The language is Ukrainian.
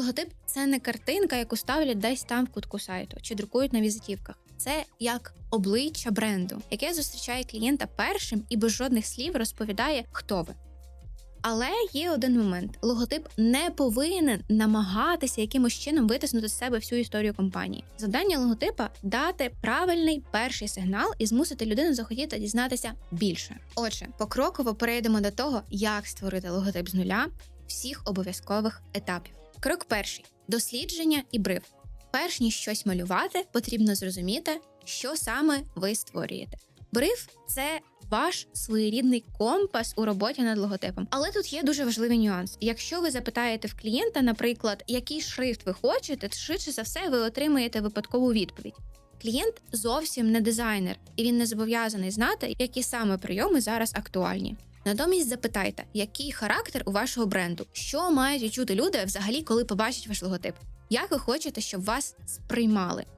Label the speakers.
Speaker 1: Логотип це не картинка, яку ставлять десь там в кутку сайту чи друкують на візитівках. Це як обличчя бренду, яке зустрічає клієнта першим і без жодних слів розповідає, хто ви. Але є один момент: логотип не повинен намагатися якимось чином витиснути з себе всю історію компанії. Завдання логотипа дати правильний перший сигнал і змусити людину захотіти дізнатися більше. Отже, покроково перейдемо до того, як створити логотип з нуля всіх обов'язкових етапів. Крок перший дослідження і бриф. Перш ніж щось малювати, потрібно зрозуміти, що саме ви створюєте. Бриф це ваш своєрідний компас у роботі над логотипом. Але тут є дуже важливий нюанс. Якщо ви запитаєте в клієнта, наприклад, який шрифт ви хочете, то швидше за все ви отримаєте випадкову відповідь. Клієнт зовсім не дизайнер, і він не зобов'язаний знати, які саме прийоми зараз актуальні. Натомість запитайте, який характер у вашого бренду, що мають відчути люди взагалі, коли побачать ваш логотип. Як ви хочете, щоб вас сприймали?